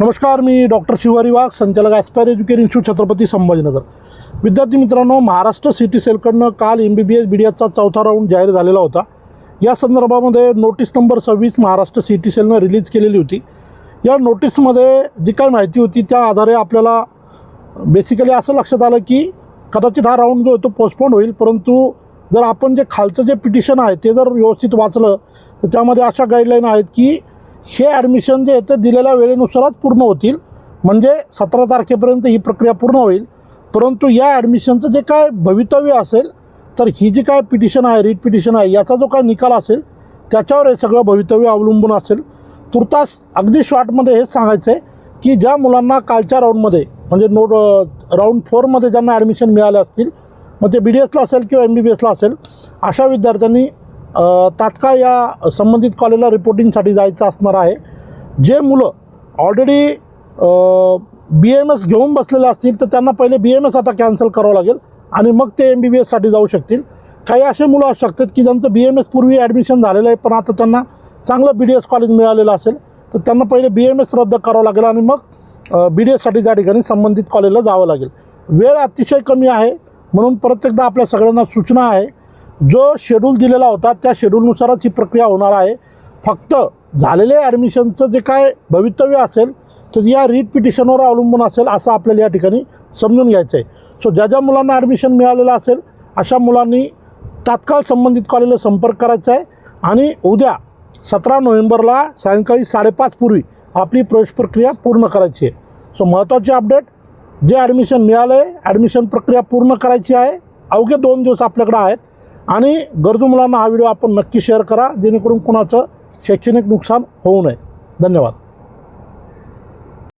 नमस्कार मी डॉक्टर शिवारी वाघ संचालक aspire education institute Chhatrapati Sambhajinagar. विद्यार्थी मित्रांनो महाराष्ट्र सिटी सेलकडनं काल M B B S B D एसचा चौथा राऊंड जाहीर झालेला होता. या संदर्भामध्ये नोटीस नंबर सव्वीस महाराष्ट्र सिटी सेलनं रिलीज केलेली होती. या नोटीसमध्ये जी काय माहिती होती त्या आधारे आपल्याला बेसिकली असं लक्षात आलं की कदाचित हा राऊंड जो आहे तो पोस्टपोन होईल परंतु जर आपण जे खालचं जे पिटिशन आहे ते जर व्यवस्थित वाचलं तर त्यामध्ये अशा गाईडलाईन आहेत की हे ॲडमिशन जे आहे ते दिलेल्या वेळेनुसारच पूर्ण होतील. म्हणजे सतरा तारखेपर्यंत ही प्रक्रिया पूर्ण होईल. परंतु या ॲडमिशनचं जे काय भवितव्य असेल तर ही जी काय पिटिशन आहे रीट पिटिशन आहे याचा जो काय निकाल असेल त्याच्यावर हे सगळं भवितव्य अवलंबून असेल. तुर्तास अगदी शॉर्टमध्ये हेच सांगायचं आहे की ज्या मुलांना कालच्या राऊंडमध्ये म्हणजे नोट राऊंड फोरमध्ये ज्यांना ॲडमिशन मिळाले असतील मग ते बी डी एसला असेल किंवा एम बी बी एसला असेल अशा विद्यार्थ्यांनी तात्काळ या संबंधित कॉलेजला रिपोर्टिंगसाठी जायचं असणार आहे. जे मुलं ऑलरेडी बी एम एस घेऊन बसलेले असतील तर त्यांना पहिले बी एम एस आता कॅन्सल करावं लागेल आणि मग ते एम बी बी एससाठी जाऊ शकतील. काही असे मुलं असू शकतात की ज्यांचं बी एम एस पूर्वी ॲडमिशन झालेलं आहे पण आता त्यांना चांगलं बी डी एस कॉलेज मिळालेलं असेल तर त्यांना पहिले बी एम एस रद्द करावं लागेल आणि मग बी डी एससाठी त्या ठिकाणी संबंधित कॉलेजला जावं लागेल. वेळ अतिशय कमी आहे म्हणून प्रत्येकदा आपल्या सगळ्यांना सूचना आहे जो शेड्यूल दिलेला होता त्या शेड्यूलनुसारच ही प्रक्रिया होणार आहे. फक्त झालेले ॲडमिशनचं जे काय भवितव्य असेल तर या रीट पिटिशनवर अवलंबून असेल असं आपल्याला या ठिकाणी समजून घ्यायचं आहे सो ज्या ज्या मुलांना ॲडमिशन मिळालेलं असेल अशा मुलांनी तात्काळ संबंधित कॉलेजला संपर्क करायचा आहे. आणि उद्या सतरा नोव्हेंबरला सायंकाळी साडेपाच पूर्वी आपली प्रवेश प्रक्रिया पूर्ण करायची आहे. सो महत्त्वाचे अपडेट जे ॲडमिशन मिळालं आहे ॲडमिशन प्रक्रिया पूर्ण करायची आहे. अवघे दोन दिवस आपल्याकडे आहेत. आणि गरजू मुलांना हा व्हिडिओ आपण नक्की शेअर करा जेणेकरून कुणाचं शैक्षणिक नुकसान होऊ नये. धन्यवाद.